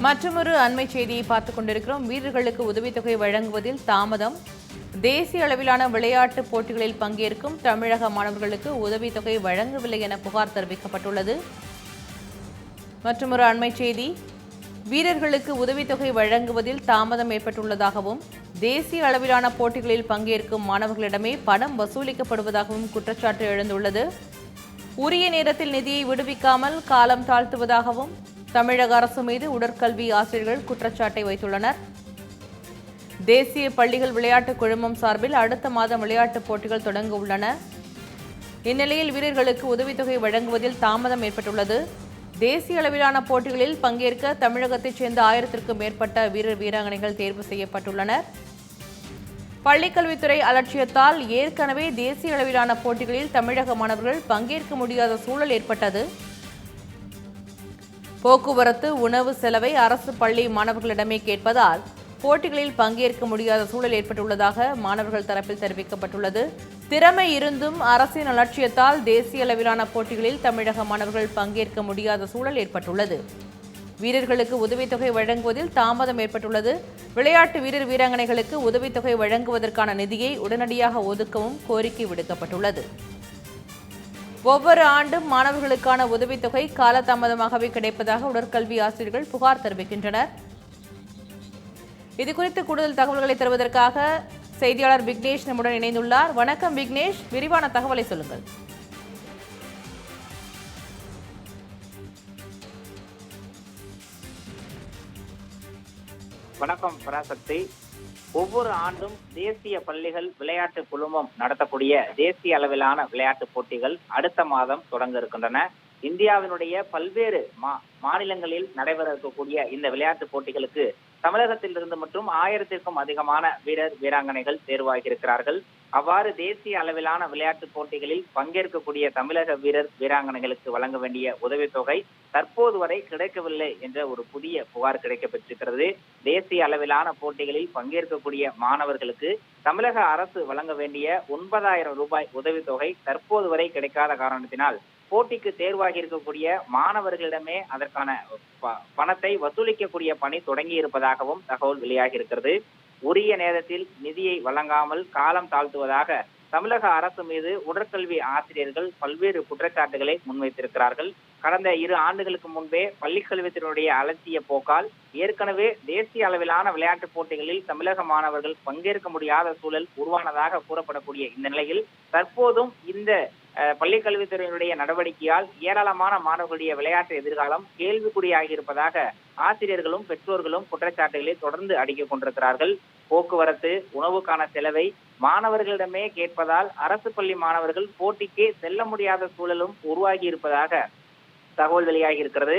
மற்றொரு அண்மை செய்தியை பார்த்துக் கொண்டிருக்கிறோம். வீரர்களுக்கு உதவித்தொகை வழங்குவதில் தாமதம். தேசிய அளவிலான விளையாட்டுப் போட்டிகளில் பங்கேற்கும் தமிழக மாணவர்களுக்கு உதவித்தொகை வழங்கவில்லை என புகார் தெரிவிக்கப்பட்டுள்ளது. மற்றொரு அண்மை செய்தி. வீரர்களுக்கு உதவித்தொகை வழங்குவதில் தாமதம் ஏற்பட்டுள்ளதாகவும் தேசிய அளவிலான போட்டிகளில் பங்கேற்கும் மாணவர்களிடமே பணம் வசூலிக்கப்படுவதாகவும் குற்றச்சாட்டு எழுந்துள்ளது. உரிய நேரத்தில் நிதியை விடுவிக்காமல் காலம் தாழ்த்துவதாகவும் தமிழக அரசு மீது உடற்கல்வி ஆசிரியர்கள் குற்றச்சாட்டை வைத்துள்ளனர். தேசிய பள்ளிகள் விளையாட்டுக் குழுமம் சார்பில் அடுத்த மாதம் விளையாட்டுப் போட்டிகள் தொடங்க உள்ளன. இந்நிலையில் வீரர்களுக்கு உதவித்தொகை வழங்குவதில் தாமதம் ஏற்பட்டுள்ளது. தேசிய அளவிலான போட்டிகளில் பங்கேற்க தமிழகத்தைச் சேர்ந்த ஆயிரத்திற்கும் மேற்பட்ட வீரர் வீராங்கனைகள் தேர்வு செய்யப்பட்டுள்ளனர். பள்ளிக்கல்வித்துறை அலட்சியத்தால் ஏற்கனவே தேசிய அளவிலான போட்டிகளில் தமிழக மாணவர்கள் பங்கேற்க முடியாத சூழல் ஏற்பட்டது. போக்குவரத்து உணவு செலவை அரசு பள்ளி மாணவர்களிடமே கேட்பதால் போட்டிகளில் பங்கேற்க முடியாத சூழல் ஏற்பட்டுள்ளதாக மாணவர்கள் தரப்பில் தெரிவிக்கப்பட்டுள்ளது. திறமை இருந்தும் அரசின் அலட்சியத்தால் தேசிய அளவிலான போட்டிகளில் தமிழக மாணவர்கள் பங்கேற்க முடியாத சூழல் ஏற்பட்டுள்ளது. வீரர்களுக்கு உதவித்தொகை வழங்குவதில் தாமதம் ஏற்பட்டுள்ளது. விளையாட்டு வீரர் வீராங்கனைகளுக்கு உதவித்தொகை வழங்குவதற்கான நிதியை உடனடியாக ஒதுக்கவும் கோரிக்கை விடுக்கப்பட்டுள்ளது. ஒவ்வொரு ஆண்டும் மாணவர்களுக்கான உதவித்தொகை காலதாமதமாகவே கிடைப்பதாக உடற்கல்வி ஆசிரியர்கள் புகார் தெரிவிக்கின்றனர். இதுகுறித்து கூடுதல் தகவல்களை தருவதற்காக செய்தியாளர் விக்னேஷ் நம்முடன் இணைந்துள்ளார். வணக்கம் விக்னேஷ் விரிவான தகவலை சொல்லுங்கள். வணக்கம் பராசக்தி. ஒவ்வொரு ஆண்டும் தேசிய பள்ளிகள் விளையாட்டு குழுமம் நடத்தக்கூடிய தேசிய அளவிலான விளையாட்டு போட்டிகள் அடுத்த மாதம் தொடங்க இருக்கின்றன இந்தியாவினுடைய பல்வேறு மா மாநிலங்களில் நடைபெற இருக்கக்கூடிய இந்த விளையாட்டு போட்டிகளுக்கு தமிழகத்திலிருந்து மட்டும் ஆயிரத்திற்கும் அதிகமான வீரர் வீராங்கனைகள் தேர்வாகியிருக்கிறார்கள். அவ்வாறு தேசிய அளவிலான விளையாட்டு போட்டிகளில் பங்கேற்கக்கூடிய தமிழக வீரர் வீராங்கனைகளுக்கு வழங்க வேண்டிய உதவித்தொகை தற்போது வரை கிடைக்கவில்லை என்ற ஒரு புதிய புகார் கிடைக்கப்பெற்றிருக்கிறது. தேசிய அளவிலான போட்டிகளில் பங்கேற்கக்கூடிய மாணவர்களுக்கு தமிழக அரசு வழங்க வேண்டிய ஒன்பதாயிரம் ரூபாய் உதவித்தொகை தற்போது வரை கிடைக்காத காரணத்தினால் போட்டிக்கு தேர்வாகி இருக்கக்கூடிய மாணவர்களிடமே அதற்கான ப- பணத்தை வசூலிக்கக்கூடிய பணி தொடங்கி இருப்பதாகவும் தகவல் வெளியாகி இருக்கிறது. உரிய நேரத்தில் நிதியை வழங்காமல் காலம் தாழ்த்துவதாக தமிழக அரசு மீது உடற்கல்வி ஆசிரியர்கள் பல்வேறு குற்றச்சாட்டுகளை முன்வைத்திருக்கிறார்கள். கடந்த இரு ஆண்டுகளுக்கு முன்பே பள்ளிக்கல்வித்தினுடைய அலட்சிய போக்கால் ஏற்கனவே தேசிய அளவிலான விளையாட்டுப் போட்டிகளில் தமிழக மாணவர்கள் பங்கேற்க முடியாத சூழல் உருவானதாக கூறப்படக்கூடிய இந்த நிலையில் தற்போதும் இந்த பள்ளிக்கல்வித்துறையினுடைய நடவடிக்கையால் ஏராளமான மாணவர்களுடைய விளையாட்டு எதிர்காலம் கேள்விக்குறியாகி இருப்பதாக ஆசிரியர்களும் பெற்றோர்களும் குற்றச்சாட்டுகளை தொடர்ந்து அடிக்கிக் கொண்டிருக்கிறார்கள். போக்குவரத்து உணவுக்கான செலவை மாணவர்களிடமே கேட்பதால் அரசு பள்ளி மாணவர்கள் போட்டிக்கு செல்ல முடியாத சூழலும் உருவாகி இருப்பதாக தகவல் வெளியாகி இருக்கிறது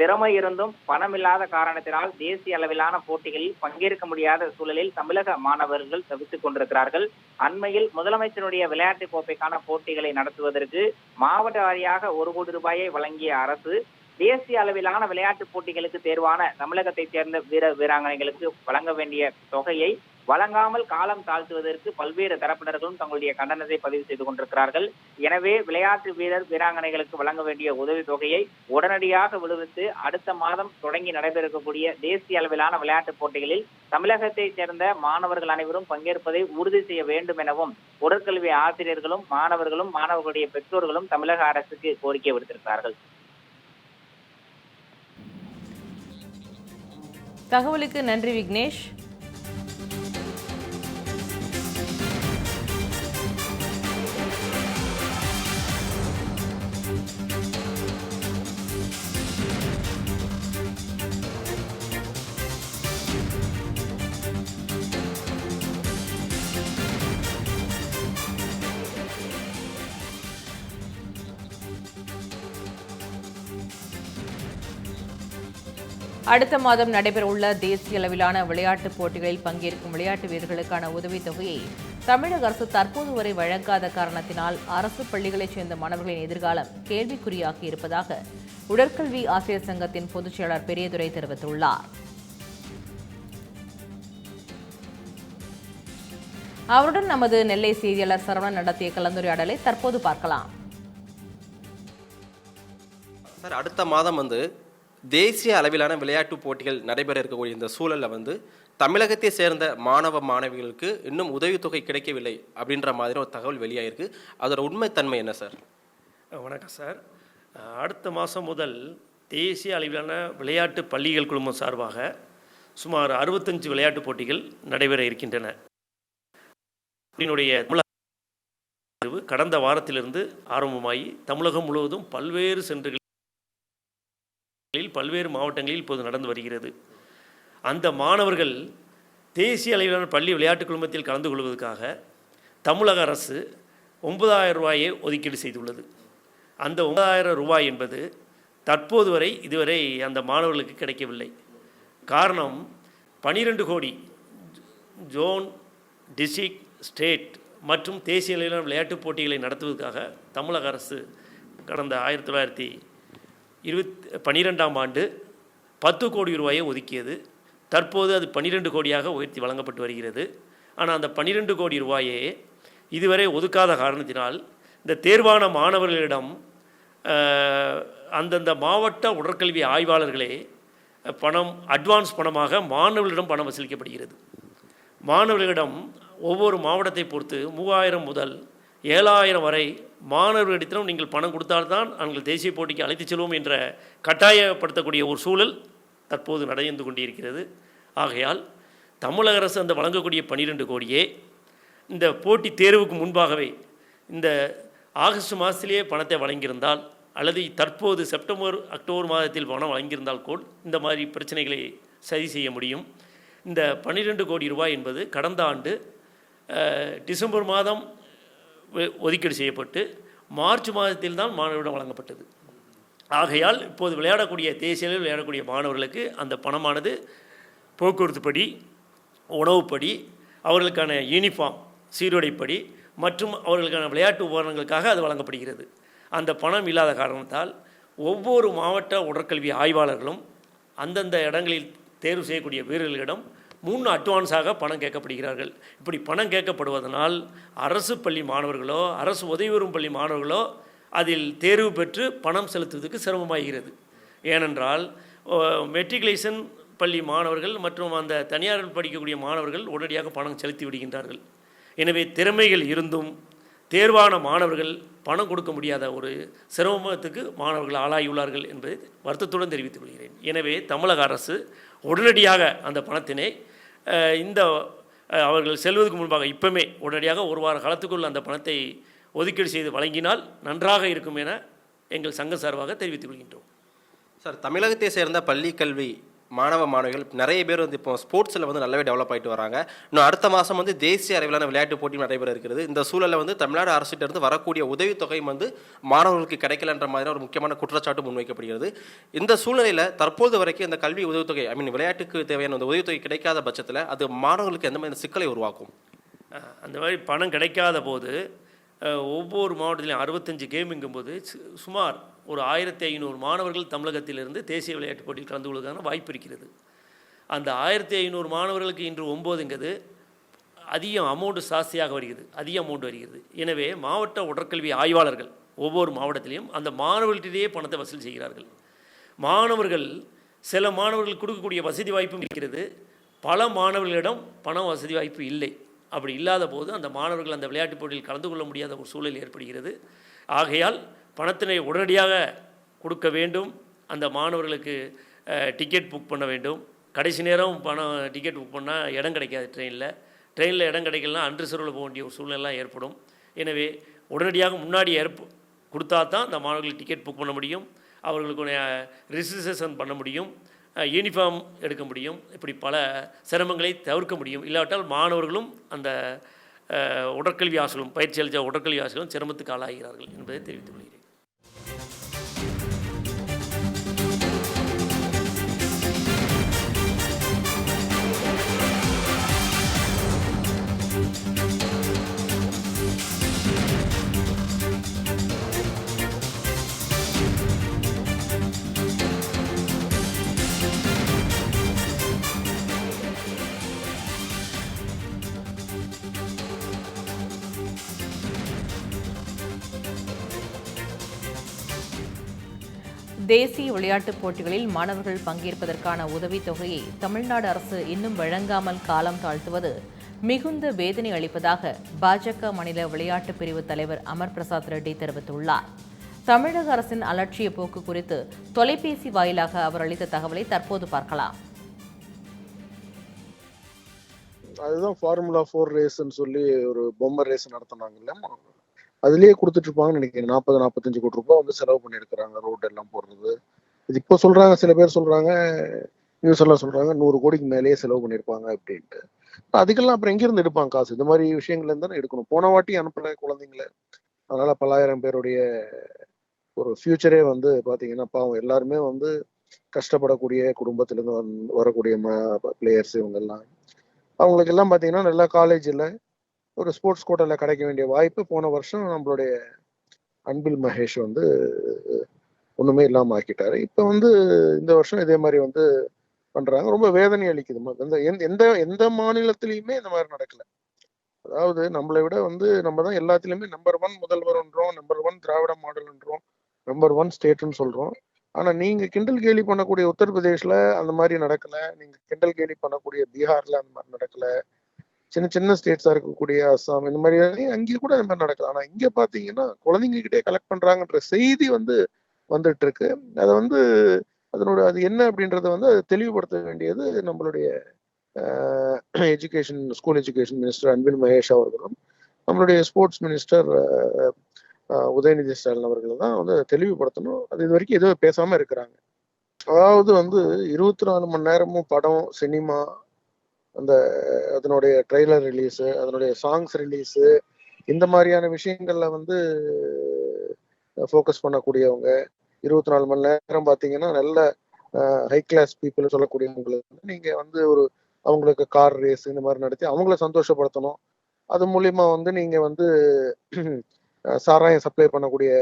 திறமை இருந்தும் பணம் இல்லாத காரணத்தினால் தேசிய அளவிலான போட்டிகளில் பங்கேற்க முடியாத சூழலில் தமிழக மாணவர்கள் தவித்துக் கொண்டிருக்கிறார்கள். அண்மையில் முதலமைச்சருடைய விளையாட்டு கோப்பைக்கான போட்டிகளை நடத்துவதற்கு மாவட்ட வாரியாக ஒரு கோடி ரூபாயை வழங்கிய அரசு தேசிய அளவிலான விளையாட்டுப் போட்டிகளுக்கு தேர்வான தமிழகத்தைச் சேர்ந்த வீர வீராங்கனைகளுக்கு வழங்க வேண்டிய தொகையை வழங்காமல் காலம் தாழ்த்துவதற்கு பல்வேறு தரப்பினர்களும் தங்களுடைய கண்டனத்தை பதிவு செய்து கொண்டிருக்கிறார்கள். எனவே விளையாட்டு வீரர் வீராங்கனைகளுக்கு வழங்க வேண்டிய உதவித் தொகையை உடனடியாக விடுவித்து அடுத்த மாதம் தொடங்கி நடைபெறக்கூடிய தேசிய அளவிலான விளையாட்டுப் போட்டிகளில் தமிழகத்தைச் சேர்ந்த மாணவர்கள் அனைவரும் பங்கேற்பதை உறுதி செய்ய வேண்டும் எனவும் உடற்கல்வி ஆசிரியர்களும் மாணவர்களும் மாணவர்களுடைய பெற்றோர்களும் தமிழக அரசுக்கு கோரிக்கை விடுத்திருக்கிறார்கள். தகவலுக்கு நன்றி விக்னேஷ். அடுத்த மாதம் நடைபெறவுள்ள தேசிய அளவிலான விளையாட்டுப் போட்டிகளில் பங்கேற்கும் விளையாட்டு வீரர்களுக்கான உதவித்தொகையை தமிழக அரசு தற்போது வரை வழங்காத காரணத்தினால் அரசு பள்ளிகளைச் சேர்ந்த மாணவர்களின் எதிர்காலம் கேள்விக்குறியாகி இருப்பதாக உடற்கல்வி ஆசிரியர் சங்கத்தின் பொதுச் செயலாளர் பெரியதுரை தெரிவித்துள்ளார். அவருடன் நமது நெல்லை செய்தியாளர் சரவணன் நடத்திய கலந்துரையாடலை தற்போது பார்க்கலாம். சார் அடுத்த மாதம் வந்து தேசிய அளவிலான விளையாட்டுப் போட்டிகள் நடைபெற இருக்கக்கூடிய இந்த சூழலில் வந்து தமிழகத்தை சேர்ந்த மாணவ மாணவிகளுக்கு இன்னும் உதவித்தொகை கிடைக்கவில்லை அப்படின்ற மாதிரி ஒரு தகவல் வெளியாகிருக்கு அதோட உண்மைத்தன்மை என்ன சார்? வணக்கம் சார். அடுத்த மாதம் முதல் தேசிய அளவிலான விளையாட்டு பள்ளிகள் குழுமம் சார்பாக சுமார் அறுபத்தஞ்சு விளையாட்டுப் போட்டிகள் நடைபெற இருக்கின்றன. என்னுடைய தமிழக கடந்த வாரத்திலிருந்து ஆரம்பமாகி தமிழகம் முழுவதும் பல்வேறு பல்வேறு மாவட்டங்களில் இப்போது நடந்து வருகிறது. அந்த மாணவர்கள் தேசிய அளவிலான பள்ளி விளையாட்டு குழுமத்தில் கலந்து கொள்வதற்காக தமிழக அரசு ஒன்பதாயிரம் ரூபாயை ஒதுக்கீடு செய்துள்ளது. அந்த ஒன்பதாயிரம் ரூபாய் என்பது தற்போது வரை இதுவரை அந்த மாணவர்களுக்கு கிடைக்கவில்லை. காரணம் பனிரெண்டு கோடி ஜோன் டிஸ்ட்ரிக்ட் ஸ்டேட் மற்றும் தேசிய அளவிலான விளையாட்டுப் போட்டிகளை நடத்துவதற்காக தமிழக அரசு கடந்த ஆயிரத்தி தொள்ளாயிரத்தி இருபத் பன்னிரெண்டாம் ஆண்டு பத்து கோடி ரூபாயை ஒதுக்கியது. தற்போது அது பன்னிரெண்டு கோடியாக உயர்த்தி வழங்கப்பட்டு வருகிறது. ஆனால் அந்த பன்னிரெண்டு கோடி ரூபாயே இதுவரை ஒதுக்காத காரணத்தினால் இந்த தேர்வான மாணவர்களிடம் அந்தந்த மாவட்ட உடற்கல்வி ஆய்வாளர்களே பணம் அட்வான்ஸ் பணமாக மாணவர்களிடம் பணம் வசூலிக்கப்படுகிறது. மாணவர்களிடம் ஒவ்வொரு மாவட்டத்தை பொறுத்து மூவாயிரம் முதல் ஏழாயிரம் வரை மாணவர்களிடத்திலும் நீங்கள் பணம் கொடுத்தால்தான் நாங்கள் தேசிய போட்டிக்கு அழைத்துச் செல்வோம் என்ற கட்டாயப்படுத்தக்கூடிய ஒரு சூழல் தற்போது நடந்து கொண்டிருக்கிறது. ஆகையால் தமிழக அரசு அந்த வழங்கக்கூடிய பன்னிரெண்டு கோடியே இந்த போட்டி தேர்வுக்கு முன்பாகவே இந்த ஆகஸ்ட் மாதத்திலேயே பணத்தை வழங்கியிருந்தால் அல்லது தற்போது செப்டம்பர் அக்டோபர் மாதத்தில் பணம் வழங்கியிருந்தால் கூட இந்த மாதிரி பிரச்சனைகளை சரி செய்ய முடியும். இந்த பன்னிரெண்டு கோடி ரூபாய் என்பது கடந்த ஆண்டு டிசம்பர் மாதம் ஒதுக்கீடு செய்யப்பட்டு மார்ச் மாதத்தில் தான் மாணவரிடம் வழங்கப்பட்டது. ஆகையால் இப்போது விளையாடக்கூடிய தேசிய அளவில் விளையாடக்கூடிய மாணவர்களுக்கு அந்த பணமானது போக்குவரத்துப்படி உணவுப்படி அவர்களுக்கான யூனிஃபார்ம் சீருடைப்படி மற்றும் அவர்களுக்கான விளையாட்டு உபகரணங்களுக்காக அது வழங்கப்படுகிறது. அந்த பணம் இல்லாத காரணத்தால் ஒவ்வொரு மாவட்ட உடற்கல்வி ஆய்வாளர்களும் அந்தந்த இடங்களில் தேர்வு செய்யக்கூடிய வீரர்களிடம் முன் அட்வான்ஸாக பணம் கேட்கப்படுகிறார்கள். இப்படி பணம் கேட்கப்படுவதனால் அரசு பள்ளி மாணவர்களோ அரசு உதவி பெறும் பள்ளி மாணவர்களோ அதில் தேர்வு பெற்று பணம் செலுத்துவதற்கு சிரமமாகிறது. ஏனென்றால் மெட்ரிகுலேஷன் பள்ளி மாணவர்கள் மற்றும் அந்த தனியார் படிக்கக்கூடிய மாணவர்கள் உடனடியாக பணம் செலுத்தி விடுகின்றார்கள். எனவே திறமைகள் இருந்தும் தேர்வான மாணவர்கள் பணம் கொடுக்க முடியாத ஒரு சிரமத்துக்கு மாணவர்கள் ஆளாகியுள்ளார்கள் என்பதை வருத்தத்துடன் தெரிவித்துக் கொள்கிறேன். எனவே தமிழக அரசு உடனடியாக அந்த பணத்தினை இந்த அவர்கள் செல்வதற்கு முன்பாக இப்பவுமே உடனடியாக ஒரு வார காலத்துக்குள் அந்த பணத்தை ஒதுக்கீடு செய்து வழங்கினால் நன்றாக இருக்கும் என எங்கள் சங்க சார்பாக தெரிவித்துக் கொள்கின்றோம். சார் தமிழகத்தை சேர்ந்த பள்ளி கல்வி மாணவ மாணவிகள் நிறைய பேர் வந்து இப்போ ஸ்போர்ட்ஸில் வந்து நல்லாவே டெவலப் ஆகிட்டு வராங்க. இன்னும் அடுத்த மாதம் வந்து தேசிய அளவிலான விளையாட்டுப் போட்டி நடைபெற இருக்கிறது. இந்த சூழலில் வந்து தமிழ்நாடு அரசிட்ட இருந்து வரக்கூடிய உதவித்தொகையும் வந்து மாணவர்களுக்கு கிடைக்கலன்ற மாதிரி ஒரு முக்கியமான குற்றச்சாட்டு முன்வைக்கப்படுகிறது. இந்த சூழ்நிலையில் தற்போது வரைக்கும் இந்த கல்வி உதவித்தொகை ஐ மீன் விளையாட்டுக்கு தேவையான அந்த உதவித்தொகை கிடைக்காத பட்சத்தில் அது மாணவர்களுக்கு எந்த மாதிரி சிக்கலை உருவாக்கும்? அந்த மாதிரி பணம் கிடைக்காத போது ஒவ்வொரு மாவட்டத்திலையும் அறுபத்தஞ்சு கேமுங்கும்போது சு- சுமார் ஒரு ஆயிரத்தி ஐநூறு மாணவர்கள் தமிழகத்திலிருந்து தேசிய விளையாட்டுப் போட்டியில் கலந்து கொள்வதற்கான வாய்ப்பு இருக்கிறது. அந்த ஆயிரத்தி ஐநூறு மாணவர்களுக்கு இன்று ஒம்போதுங்கிறது அதிகம் அமௌண்ட்டு ஜாஸ்தியாக வருகிறது. அதிக அமௌண்ட் வருகிறது. எனவே மாவட்ட உடற்கல்வி ஆய்வாளர்கள் ஒவ்வொரு மாவட்டத்திலையும் அந்த மாணவர்களிடையே பணத்தை வசூல் செய்கிறார்கள். மாணவர்கள் சில மாணவர்கள் கொடுக்கக்கூடிய வசதி வாய்ப்பும் இருக்கிறது. பல மாணவர்களிடம் பண வசதி வாய்ப்பு இல்லை. அப்படி இல்லாத போது அந்த மாணவர்கள் அந்த விளையாட்டுப் போட்டியில் கலந்து கொள்ள முடியாத ஒரு சூழல் ஏற்படுகிறது. ஆகையால் பணத்தினை உடனடியாக கொடுக்க வேண்டும். அந்த மாணவர்களுக்கு டிக்கெட் புக் பண்ண வேண்டும். கடைசி நேரம் பணம் டிக்கெட் புக் பண்ணால் இடம் கிடைக்காது ட்ரெயினில் ட்ரெயினில் இடம் கிடைக்கலனா அன்ரிசர்வில் போக வேண்டிய ஒரு சூழ்நிலாம் ஏற்படும். எனவே உடனடியாக முன்னாடி ஏற்ப கொடுத்தா தான் அந்த மாணவர்களுக்கு டிக்கெட் புக் பண்ண முடியும். அவர்களுக்கு ரிஜிஸ்ட்ரேஷன் பண்ண முடியும். யூனிஃபார்ம் எடுக்க முடியும். இப்படி பல சிரமங்களை தவிர்க்க முடியும். இல்லாவிட்டால் மாணவர்களும் அந்த உடற்கல்வி ஆசிரியரும் பயிற்சி அளித்த உடற்கல்வி ஆசிரியரும் சிரமத்துக்கு ஆளாகிறார்கள் என்பதை தெரிவித்துக் கொள்கிறேன். தேசிய விளையாட்டுப் போட்டிகளில் மாணவர்கள் பங்கேற்பதற்கான உதவித்தொகையை தமிழ்நாடு அரசு இன்னும் வழங்காமல் காலம் தாழ்த்துவது மிகுந்த வேதனை அளிப்பதாக பாஜக மாநில விளையாட்டுப் பிரிவு தலைவர் அமர் பிரசாத் ரெட்டி தெரிவித்துள்ளார். தமிழக அரசின் அலட்சிய போக்கு குறித்து தொலைபேசி வாயிலாக அவர் அளித்த தகவலை தற்போது பார்க்கலாம். அதுதான் ஃபார்முலா ஃபோர் ரேஸ்ன்னு சொல்லி ஒரு பொம்மை ரேஸ் நடத்தினாங்கல்ல அதுலயே கொடுத்துட்டு இருப்பாங்கன்னு நினைக்கிறேன். நாற்பது நாற்பத்தஞ்சு கோடி ரூபாய் வந்து செலவு பண்ணியிருக்கிறாங்க ரோடு எல்லாம் போடுறது. இது இப்போ சொல்றாங்க சில பேர் சொல்றாங்க நியூஸ் எல்லாம் சொல்றாங்க நூறு கோடிக்கு மேலேயே செலவு பண்ணியிருப்பாங்க அப்படின்ட்டு. அதுக்கெல்லாம் அப்புறம் எங்கிருந்து எடுப்பாங்க காசு? இந்த மாதிரி விஷயங்கள்ல இருந்துதான் எடுக்கணும். போன வாட்டி அனுப்பல குழந்தைங்கள. அதனால பல்லாயிரம் பேருடைய ஒரு ஃபியூச்சரே வந்து பாத்தீங்கன்னா பாவம் எல்லாருமே வந்து கஷ்டப்படக்கூடிய குடும்பத்திலிருந்து வரக்கூடிய பிளேயர்ஸ் இவங்க எல்லாம். அவங்களுக்கு எல்லாம் பாத்தீங்கன்னா நல்லா காலேஜில் ஒரு ஸ்போர்ட்ஸ் கோட்டால கிடைக்க வேண்டிய வாய்ப்பு போன வருஷம் நம்மளுடைய அன்பில் மகேஷ் வந்து ஒண்ணுமே இல்லாம ஆக்கிட்டாரு. இப்ப வந்து இந்த வருஷம் இதே மாதிரி வந்து பண்றாங்க. ரொம்ப வேதனை அளிக்குது. எந்த எந்த- எந்த எந்த மாநிலத்திலயுமே இந்த மாதிரி நடக்கல. அதாவது நம்மளை விட வந்து நம்ம தான் எல்லாத்துலயுமே நம்பர் ஒன் முதல்வர்ன்றோம் நம்பர் ஒன் திராவிட மாடல்ன்றோம் நம்பர் ஒன் ஸ்டேட்னு சொல்றோம். ஆனா நீங்க கிண்டல் கேலி பண்ணக்கூடிய உத்தரப்பிரதேஷ்ல அந்த மாதிரி நடக்கல. நீங்க கிண்டல் கேலி பண்ணக்கூடிய பீகார்ல அந்த மாதிரி நடக்கலை. சின்ன சின்ன ஸ்டேட்ஸா இருக்கக்கூடிய அஸ்ஸாம் இந்த மாதிரி அங்கேயும் கூட இந்த மாதிரி நடக்கலாம். ஆனா இங்க பாத்தீங்கன்னா குழந்தைங்க கிட்டே கலெக்ட் பண்றாங்கன்ற செய்தி வந்து வந்துட்டு இருக்கு அதை வந்து அதனோட அது என்ன அப்படின்றத வந்து அது தெளிவுபடுத்த வேண்டியது நம்மளுடைய education school education minister Anbil Mahesh அவர்களும் நம்மளுடைய ஸ்போர்ட்ஸ் மினிஸ்டர் உதயநிதி ஸ்டாலின் அவர்கள் தான் வந்து தெளிவுபடுத்தணும். அது இது வரைக்கும் எதுவும் பேசாம இருக்கிறாங்க. அதாவது வந்து இருபத்தி நாலு மணி நேரமும் படம் சினிமா அந்த அதனுடைய ட்ரெய்லர் ரிலீஸு அதனுடைய சாங்ஸ் ரிலீஸு இந்த மாதிரியான விஷயங்கள்ல வந்து ஃபோக்கஸ் பண்ணக்கூடியவங்க இருபத்தி நாலு மணி நேரம் பார்த்தீங்கன்னா நல்ல ஹை கிளாஸ் பீப்புள் சொல்லக்கூடியவங்களுக்கு வந்து நீங்கள் வந்து ஒரு அவங்களுக்கு கார் ரேஸ் இந்த மாதிரி நடத்தி அவங்கள சந்தோஷப்படுத்தணும். அது மூலியமா வந்து நீங்கள் வந்து சாராயம் சப்ளை பண்ணக்கூடிய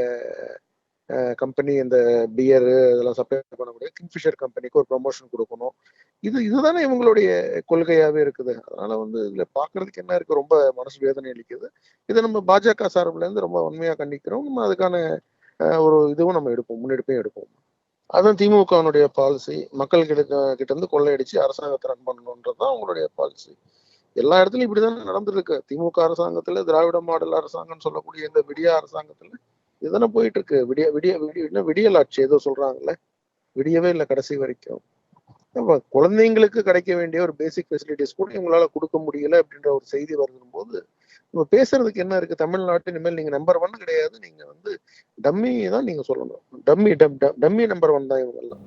கம்பெனி இந்த பியர் இதெல்லாம் சப்ளை பண்ணக்கூடிய கிங்ஃபிஷர் கம்பெனிக்கு ஒரு ப்ரொமோஷன் கொடுக்கணும். இது இதுதானே இவங்களுடைய கொள்கையாவே இருக்குது. அதனால வந்து இதுல பாக்குறதுக்கு என்ன இருக்கு? ரொம்ப மனசு வேதனை அளிக்குது. இதை நம்ம பாஜக சார்பில இருந்து ரொம்ப உண்மையா கண்டிக்கிறோம். நம்ம அதுக்கான ஒரு இதுவும் நம்ம எடுப்போம். முன்னெடுப்பையும் எடுப்போம். அதுதான் திமுகவினுடைய பாலிசி மக்கள் கிட்ட கிட்ட இருந்து கொள்ளையடிச்சு அரசாங்கத்தை ரன் பண்ணணுன்றதுதான் அவங்களுடைய பாலிசி எல்லா இடத்துலயும் இப்படிதான் நடந்திருக்கு திமுக அரசாங்கத்துல திராவிட மாடல் அரசாங்கம்னு சொல்லக்கூடிய இந்த விடியா அரசாங்கத்துல இதுதானே போயிட்டு இருக்கு விடிய விடிய விடிய விடியல் ஆட்சி ஏதோ சொல்றாங்கல்ல. விடியவே இல்லை கடைசி வரைக்கும். குழந்தைங்களுக்கு கிடைக்க வேண்டிய ஒரு பேசிக் ஃபெசிலிட்டிஸ் கூட இவங்களால கொடுக்க முடியல அப்படின்ற ஒரு செய்தி வருதும் போது நம்ம பேசுறதுக்கு என்ன இருக்கு? தமிழ்நாட்டு இனிமேல் நீங்க நம்பர் ஒன் கிடையாது. நீங்க வந்து டம்மி தான் நீங்க சொல்லணும். டம்மி டம் டம்மி நம்பர் ஒன் தான் இவங்க எல்லாம்